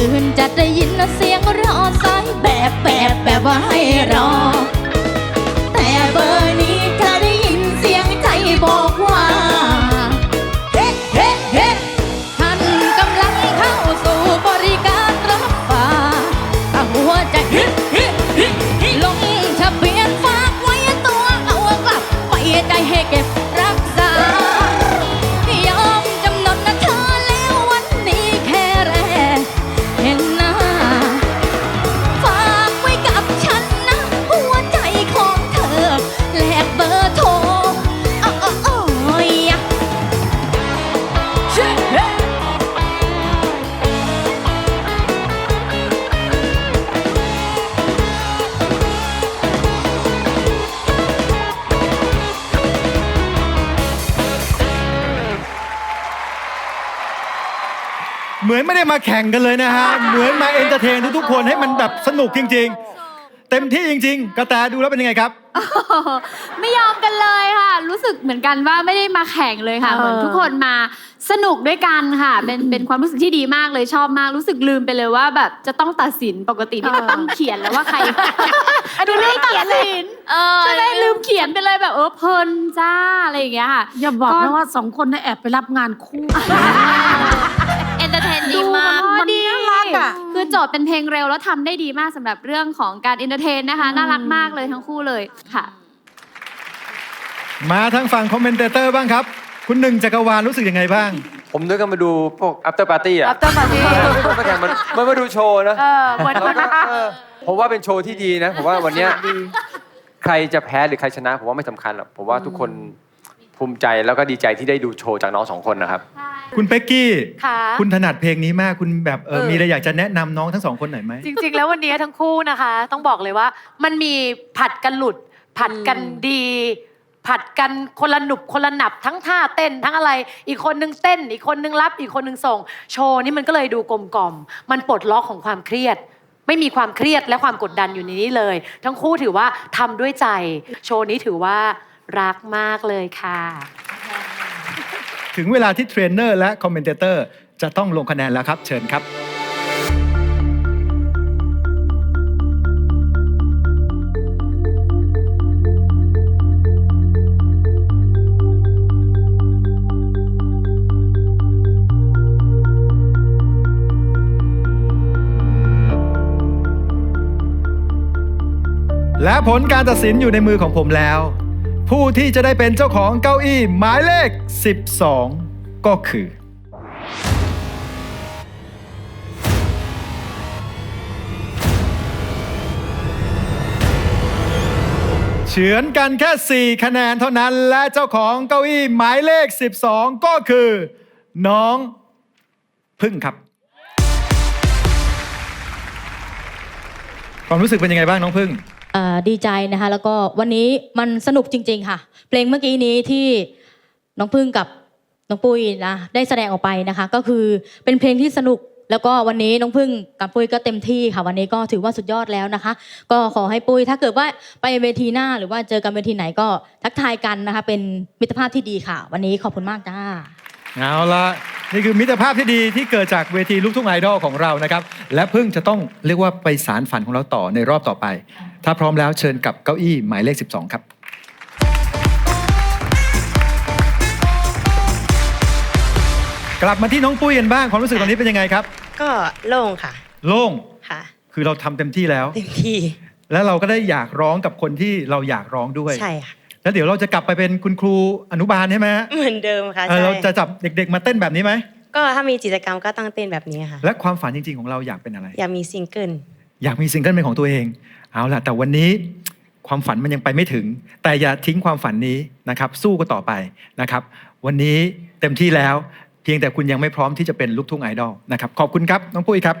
อื่นจะได้ยินเสียงรอสายแบบแบบแบบว่าให้รอ เหมือนไม่ได้มาแข่งกันเลยนะฮะ เหมือนมาเอนเตอร์เทนทุกๆคนให้มันแบบสนุกจริง ๆ เต็มที่จริง ๆ กระแตดูแล้วเป็นยังไงครับ ไม่ยอมกันเลยค่ะ รู้สึกเหมือนกันว่าไม่ได้มาแข่งเลยค่ะเออเหมือนทุกคนมาสนุกด้วยกันค่ะ เป็นเป็นความรู้สึกที่ดีมากเลยชอบมากรู้สึกลืมไปเลยว่า แบบจะต้องตัดสินปกติพี่ก็ต้องเขียนแล้วว่าใครดูเรื่องตัดสินเออใช่ไหมลืมเขียนไปเลยแบบเออเพลินจ้าอะไรอย่างเงี้ยค่ะอย่าบอกก็นะว่าสองคนเนี่ยแอบไปรับงานคู่ คือโจทย์เป็นเพลงเร็วแล้วทำได้ดีมากสำหรับเรื่องของการเอนเตอร์เทนนะคะ น่ารักมากเลยทั้งคู่เลยค่ะ มาทางฝั่งคอมเมนเตเตอร์บ้างครับ คุณหนึ่งจักรวาลรู้สึกยังไงบ้าง ผมนึกกันมาดูพวก after party อะ after party เออไม่ต้องไปแข่งมันมันมาดูโชว์นะเออเหมือนแล้วก็เออผมว่าเป็นโชว์ที่ดีนะ ผมว่าวันเนี้ยใครจะแพ้หรือใครชนะ ผมว่าไม่สำคัญหรอกผมว่าทุกคน ภูมิใจแล้วก็ดีใจที่ได้ดูโชว์จากน้องสองคนนะครับ คุณเป๊กกี้ ค่ะ คุณถนัดเพลงนี้มากคุณแบบเออเออ มีอะไรอยากจะแนะนำน้องทั้งสองคนหน่อยไหม จริงๆ แล้ววันนี้ทั้งคู่นะคะ ต้องบอกเลยว่า มันมีผัดกันหลุด ผัดกันดี ผัดกันคนละหนุบคนละหนับทั้งท่าเต้นทั้งอะไร อีกคนนึงเต้น อีกคนนึงรับ อีกคนนึงส่ง โชว์นี้มันก็เลยดูกลมกล่อม มันปลดล็อกของความเครียด ไม่มีความเครียดและความกดดันอยู่ในนี้เลย ทั้งคู่ถือว่าทำด้วยใจ โชว์นี้ถือว่า รักมากเลยค่ะ ถึงเวลาที่เทรนเนอร์และคอมเมนเตอร์จะต้องลงคะแนนแล้วครับ เชิญครับ และผลการตัดสินอยู่ในมือของผมแล้ว ผู้ที่จะได้เป็นเจ้าของเก้าอี้หมายเลข 12 ก็คือ เฉือนกันแค่ 4 คะแนนเท่านั้นและเจ้าของเก้าอี้หมายเลข 12 ก็คือ น้องพึ่งครับ ความรู้สึกเป็นยังไงบ้างน้องพึ่ง ดีใจนะคะแล้วก็วันนี้มันสนุกจริง ๆ ค่ะ เพลงเมื่อกี้นี้ที่น้องพึ่งกับน้องปุ้ยนะได้แสดงออกไปนะคะ ก็คือเป็นเพลงที่สนุกแล้วก็วันนี้น้องพึ่งกับปุ้ยก็เต็มที่ค่ะ วันนี้ก็ถือว่าสุดยอดแล้วนะคะ ก็ขอให้ปุ้ยถ้าเกิดว่าไปเวทีหน้าหรือว่าเจอกันเวทีไหนก็ทักทายกันนะคะ เป็นมิตรภาพที่ดีค่ะ วันนี้ขอบคุณมากจ้าเอาละนี่คือมิตรภาพที่ดีที่เกิดจากเวทีลูกทุ่งไอดอลของเรานะครับ และเพิ่งจะต้องเรียกว่าไปสารฝันของเราต่อในรอบต่อไป ถ้าพร้อมแล้วเชิญกับเก้าอี้หมายเลข 12 ครับ กลับมาที่น้องปุ้ยกันบ้างความรู้สึกตอนนี้เป็นยังไงครับ ก็โล่งค่ะ โล่งค่ะคือเราทำเต็มที่แล้ว เต็มที่แล้วเราก็ได้อยากร้องกับคนที่เราอยากร้องด้วย ใช่ค่ะ แล้วเดี๋ยวเราจะกลับไปเป็นคุณครูอนุบาลใช่ไหมฮะเหมือนเดิมค่ะเออใช่เราจะจับเด็ก ๆ มาเต้นแบบนี้ไหมก็ถ้ามีกิจกรรมก็ต้องเต้นแบบนี้ค่ะ และความฝันจริง ๆ ของเราอยากเป็นอะไร อยากมีซิงเกิล อยากมีซิงเกิลเป็นของตัวเอง เอาล่ะ แต่วันนี้ความฝันมันยังไปไม่ถึง แต่อย่าทิ้งความฝันนี้นะครับ สู้กันต่อไปนะครับ วันนี้เต็มที่แล้ว เพียงแต่คุณยังไม่พร้อมที่จะเป็นลูกทุ่งไอดอลนะครับ ขอบคุณครับ น้องปุ้ยครับ